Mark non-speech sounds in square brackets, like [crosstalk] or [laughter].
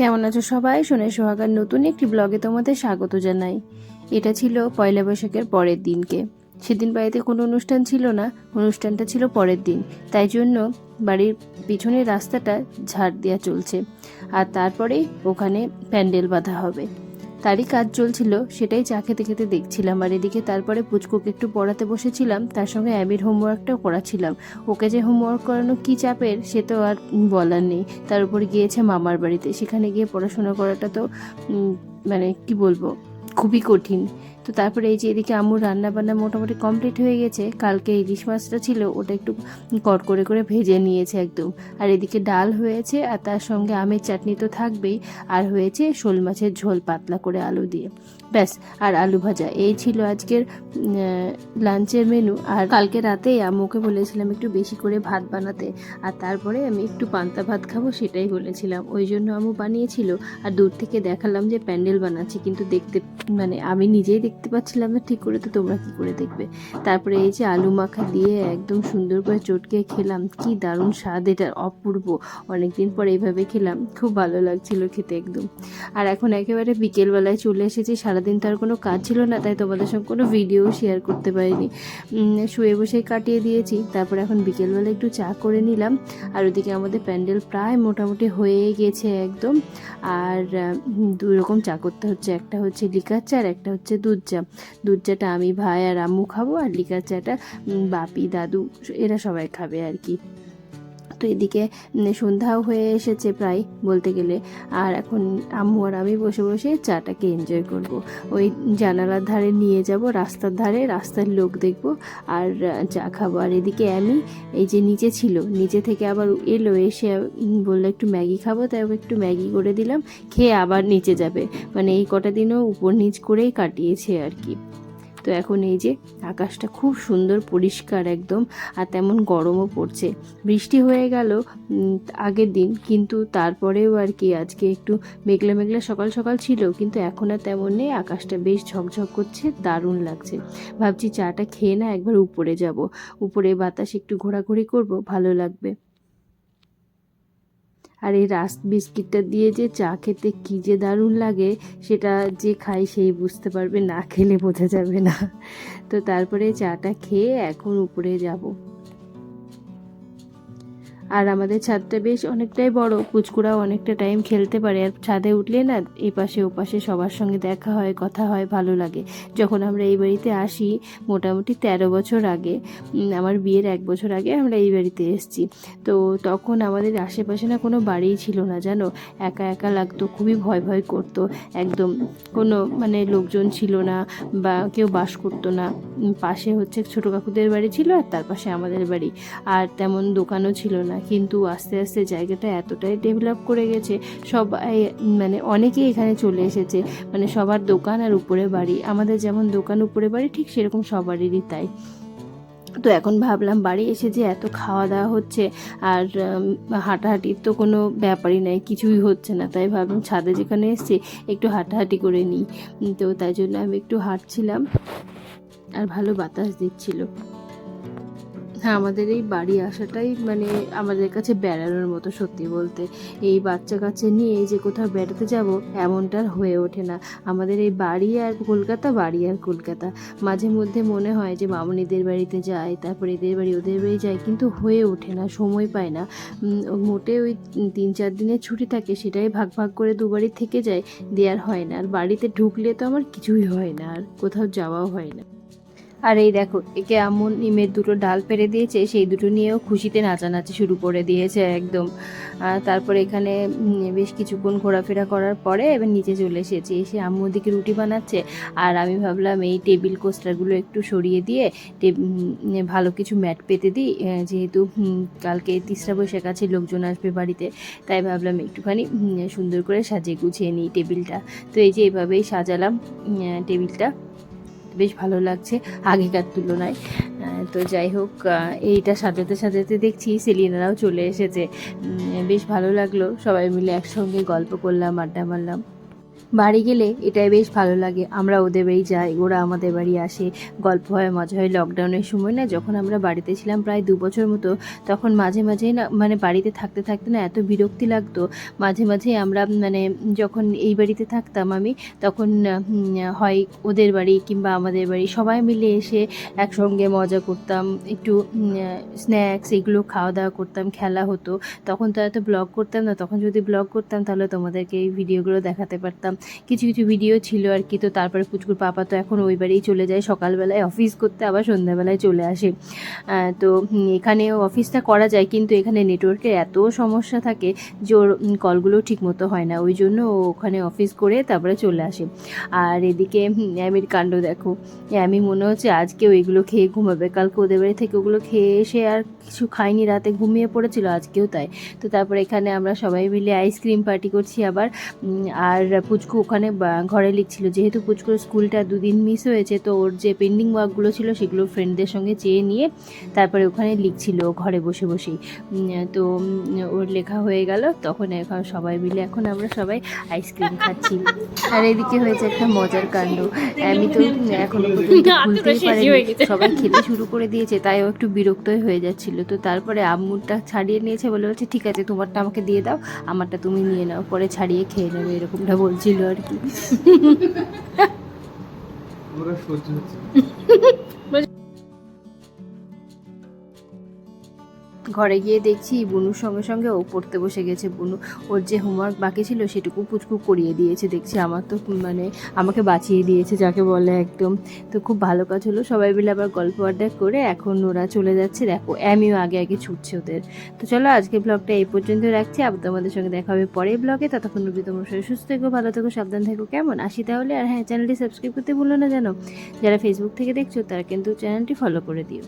কেমন আছো সবাই? শুনে সোহাগার নতুন একটি ব্লগে তোমাদের স্বাগত জানাই। এটা ছিল পয়লা বৈশাখের পরের দিনকে। সেদিন বাড়িতে কোনো অনুষ্ঠান ছিল না। অনুষ্ঠানটা ছিল পরের দিন। তাই জন্য বাড়ির পিছনের রাস্তাটা ঝাড় দেওয়া চলছে। আর তারপরে ওখানে প্যান্ডেল বাঁধা হবে। তারই কাজ চলছিল, সেটাই চা খেতে খেতে দেখছিলাম। আর এদিকে তারপরে পুচকুকে একটু পড়াতে বসেছিলাম, তার সঙ্গে অ্যামির হোমওয়ার্কটাও করাছিলাম ওকে যে হোমওয়ার্ক করানো কী চাপের, সে তো আর বলার নেই। তার উপর গিয়েছে মামার বাড়িতে, সেখানে গিয়ে পড়াশোনা করাটা তো মানে কি বলব, খুবই কঠিন। তো তারপরে এই যে এদিকে আম্মুর রান্না বান্না মোটামুটি কমপ্লিট হয়ে গেছে। কালকে ইলিশ মাছটা ছিল, ওটা একটু কট করে করে ভেজে নিয়েছে একদম। আর এদিকে ডাল হয়েছে, আর তার সঙ্গে আমের চাটনি তো থাকবেই। আর হয়েছে শোল মাছের ঝোল, পাতলা করে আলু দিয়ে। ব্যাস, আর আলু ভাজা। এই ছিল আজকের লাঞ্চের মেনু আর কালকে রাতেই আম্মুকে বলেছিলাম একটু বেশি করে ভাত বানাতে। আর তারপরে আমি একটু পান্তা ভাত খাব সেটাই বলেছিলাম। ওই জন্য আম্মু বানিয়েছিল। আর দূর থেকে দেখালাম যে প্যান্ডেল বানাচ্ছি, কিন্তু দেখতে মানে আমি নিজেই দেখতে পাচ্ছিলাম না ঠিক করে, তো তোমরা কি করে দেখবে? তারপরে এই যে আলু মাখা দিয়ে একদম সুন্দর করে চটকে খেলাম। কি দারুণ স্বাদ, এটা অপূর্ব। অনেকদিন পর এইভাবে খেলাম। খুব ভালো লাগছিল খেতে একদম। আর এখন একেবারে বিকেলবেলায় চলে এসেছি সারাদিন তো আর কোনো কাজ ছিল না, তাই তোমাদের সঙ্গে কোনো ভিডিও শেয়ার করতে পারিনি। শুয়ে বসে কাটিয়ে দিয়েছি। তারপর এখন বিকেলবেলা একটু চা করে নিলাম। আর ওদিকে আমাদের প্যান্ডেল প্রায় মোটামুটি হয়ে গেছে একদম। আর দুই রকম চা করতে হচ্ছে। একটা হচ্ছে লিকার চা আর একটা হচ্ছে দুধ চা। দুধ চাটা আমি ভাই আর আম্মু খাব আর লিকার চাটা বাপি, দাদু, এরা সবাই খাবে আর কি। তো এদিকে সন্ধ্যাও হয়ে এসেছে প্রায় বলতে গেলে। আর এখন আম্মু আর আমি বসে বসে চাটাকে এনজয় করব। ওই জানালার ধারে নিয়ে যাব, রাস্তার ধারে, রাস্তার লোক দেখব, আর চা খাব। আর এদিকে আমি, এই যে নিচে ছিল, নিচে থেকে আবার এলো, এসে বলল একটু ম্যাগি খাব, তাই একটু ম্যাগি করে দিলাম, খেয়ে আবার নিচে যাবে। মানে এই কটা দিনও উপর নিচ করেই কাটিয়েছে আর কি। তো এখন এই যে আকাশটা খুব সুন্দর, পরিষ্কার একদম, আর তেমন গরমও পড়ছে। বৃষ্টি হয়ে গেল আগের দিন, কিন্তু তারপরেও আর কি আজকে একটু মেঘলা মেঘলা সকাল সকাল ছিল, কিন্তু এখন আর তেমন নেই, আকাশটা বেশ ঝকঝক করছে, দারুণ লাগছে। ভাবছি চাটা খেয়ে না একবার উপরে যাব। উপরে বাতাস একটু ঘোরাঘুরি করব, ভালো লাগবে। আর এই রাস বিস্কিটটা দিয়ে যে চা খেতে কী যে দারুণ লাগে, সেটা যে খাই সেই বুঝতে পারবে, না খেলে বোঝা যাবে না। তো তারপরে চাটা খেয়ে এখন উপরে যাব। আর আমাদের ছাদটা বেশ অনেকটাই বড়। পুচকুরাও অনেকটা টাইম খেলতে পারে। আর ছাদে উঠলে না, এপাশে ওপাশে সবার সঙ্গে দেখা হয়, কথা হয়, ভালো লাগে। যখন আমরা এই বাড়িতে আসি, মোটামুটি তেরো বছর আগে আমার বিয়ের এক বছর আগে আমরা এই বাড়িতে এসেছি। তো তখন আমাদের আশেপাশে না কোনো বাড়িই ছিল না, জানো? একা একা লাগতো, খুবই ভয় ভয় করতো। একদম কোনো মানে লোকজন ছিল না বা কেউ বাস করতো না। পাশে হচ্ছে ছোটো কাকুদের বাড়ি ছিল আর তার পাশে আমাদের বাড়ি। আর তেমন দোকানও ছিল না। কিন্তু আস্তে আস্তে জায়গাটা এতটাই ডেভেলপ করে গেছে, সবাই মানে অনেকেই এখানে চলে এসেছে মানে সবার দোকান আর উপরে বাড়ি। আমাদের যেমন দোকান উপরে বাড়ি, ঠিক সেরকম সবারই তাই। তো এখন ভাবলাম বাড়ি এসে যে এত খাওয়া দাওয়া হচ্ছে, আর হাঁটাহাঁটির তো কোনো ব্যাপারই নাই, কিছুই হচ্ছে না। তাই ভাবলাম ছাদে যেখানে এসেছি, একটু হাঁটাহাঁটি করে নিই। তো তাই জন্য আমি একটু হাঁটছিলাম, আর ভালো বাতাস দিচ্ছিল। হ্যাঁ আমাদের এই বাড়ি আসাটাই মানে আমাদের কাছে বেড়ানোর মতো সত্যি বলতে। এই বাচ্চা কাচ্চা নিয়ে যে কোথাও বেড়াতে যাব, এমনটা হয়ে ওঠে না। আমাদের এই বাড়ি আর কলকাতা, বাড়ি আর কলকাতা। মাঝে মধ্যে মনে হয় যে মামনিদের বাড়িতে যাই তারপর এদের বাড়ি, ওদের বাড়ি যাই কিন্তু হয়ে ওঠে না, সময় পায় না। মোটে ওই তিন চার দিনের ছুটি থাকে, সেটাই ভাগ ভাগ করে দুবারই থেকে যায় দেওয়ার হয় না। আর বাড়িতে ঢুকলে তো আমার কিছুই হয় না, আর কোথাও যাওয়াও হয় না। আর এই দেখো, একে এমন নিমের দুটো ডাল পেরে দিয়েছে, সেই দুটো নিয়েও খুশিতে নাচানাচি শুরু করে দিয়েছে একদম। তারপরে এখানে বেশ কিছুক্ষণ ঘোরাফেরা করার পরে এবার নিচে চলে এসেছি। এসে আম্মু ওদিকে রুটি বানাচ্ছে, আর আমি ভাবলাম এই টেবিল কোস্টারগুলো একটু সরিয়ে দিয়ে ভালো কিছু ম্যাট পেতে দিই। যেহেতু কালকে তিসরা বৈশাখ আছে, লোকজন আসবে বাড়িতে, তাই ভাবলাম একটুখানি সুন্দর করে সাজিয়ে গুছিয়ে নিই টেবিলটা। তো এই যে এইভাবেই সাজালাম টেবিলটা। বেশ ভালো লাগছে আগেকার তুলনায়। তো যাই হোক এইটা সাজাতে সাজাতে দেখছি সেলিনারাও চলে এসেছে। বেশ ভালো লাগল, সবাই মিলে একসঙ্গে গল্প করলাম, আড্ডা মারলাম। বাড়ি গেলে এটাই বেশ ভালো লাগে। আমরা ওদের বাড়ি যাই, ওরা আমাদের বাড়ি আসে। গল্প হয়, মজা হয়। লকডাউনের সময় না যখন আমরা বাড়িতে ছিলাম প্রায় দু বছর মতো, তখন মাঝে মাঝে না মানে বাড়িতে থাকতে থাকতে না এত বিরক্তি লাগতো। মাঝে মাঝে আমরা মানে যখন এই বাড়িতে থাকতাম আমি, তখন হয় ওদের বাড়ি কিংবা আমাদের বাড়ি সবাই মিলে এসে একসঙ্গে মজা করতাম, একটু স্ন্যাক্স এগুলো খাওয়া দাওয়া করতাম, খেলা হতো। তখন তো এত ব্লগ করতাম না, তখন যদি ব্লগ করতাম তাহলে তোমাদেরকে এই ভিডিওগুলো দেখাতে পারতাম। কিছু কিছু ভিডিও ছিল আর কি তো তারপরে পুচকুর পাপা তো এখন ওই বাড়িই চলে যায় সকালবেলায় অফিস করতে আবার সন্ধ্যাবেলায় চলে আসে। তো উম, এখানেও অফিসটা করা যায় কিন্তু এখানে নেটওয়ার্কের এত সমস্যা থাকে যে ওর কলগুলো ঠিক মতো হয় না ওই জন্য ওখানে অফিস করে তারপরে চলে আসে। আর এদিকে অ্যামির কাণ্ড দেখো আমি মনে হচ্ছে আজকে ওইগুলো খেয়ে ঘুমাবে কালকে ওদের বাড়ি থেকে ওগুলো খেয়ে এসে আর কিছু খাইনি রাতে ঘুমিয়ে পড়েছিল আজকেও তাই। তো তারপর এখানে আমরা সবাই মিলে আইসক্রিম পার্টি করছি আবার আর পুচকু ওখানে বা- ঘরে লিখছিল যেহেতু পুচকুর স্কুলটা দুদিন মিস হয়েছে তো ওর যে পেন্ডিং ওয়ার্কগুলো ছিল সেগুলো ফ্রেন্ডদের সঙ্গে চেয়ে নিয়ে তারপরে ওখানে লিখছিল ঘরে বসে বসেই। তো ওর লেখা হয়ে গেল তখন এখন সবাই মিলে এখন আমরা সবাই আইসক্রিম খাচ্ছি। আর এদিকে হয়েছে একটা মজার কাণ্ড। আমি তো এখনও পর্যন্ত সবাই খেতে শুরু করে দিয়েছে তাই ও একটু বিরক্তই হয়ে যাচ্ছিল। তো তারপরে আম্মুরটা ছাড়িয়ে নিয়েছে বলে বলছে ঠিক আছে তোমারটা আমাকে দিয়ে দাও আমারটা তুমি নিয়ে নাও পরে ছাড়িয়ে খেয়ে নেবে এরকমটা বলছিল। আর কি। [laughs] ঘরে গিয়ে দেখছি বুনুর সঙ্গে সঙ্গে ও পড়তে বসে গেছে। বুনু, ওর যে হোমওয়ার্ক বাকি ছিল সেটুকু পুচকু করিয়ে দিয়েছে। দেখছি আমার তো মানে আমাকে বাঁচিয়ে দিয়েছে যাকে বলে একদম। তো খুব ভালো কাজ হলো। সবাই মিলে আবার গল্প আড্ডা করে এখন ওরা চলে যাচ্ছে। দেখো, আমিও আগে আগে ছুটছে ওদের। তো চলো, আজকে ব্লগটা এই পর্যন্ত রাখছি। আবার তোমাদের সঙ্গে দেখা হবে পরের ব্লগে ততক্ষণ অবধি তোমার শরীর সুস্থ থেকো, ভালো থেকো, সাবধান থেকো। কেমন? আসি তাহলে। আর হ্যাঁ চ্যানেলটি সাবস্ক্রাইব করতে ভুলো না জানো যারা ফেসবুক থেকে দেখছ, তারা কিন্তু চ্যানেলটি ফলো করে দিও।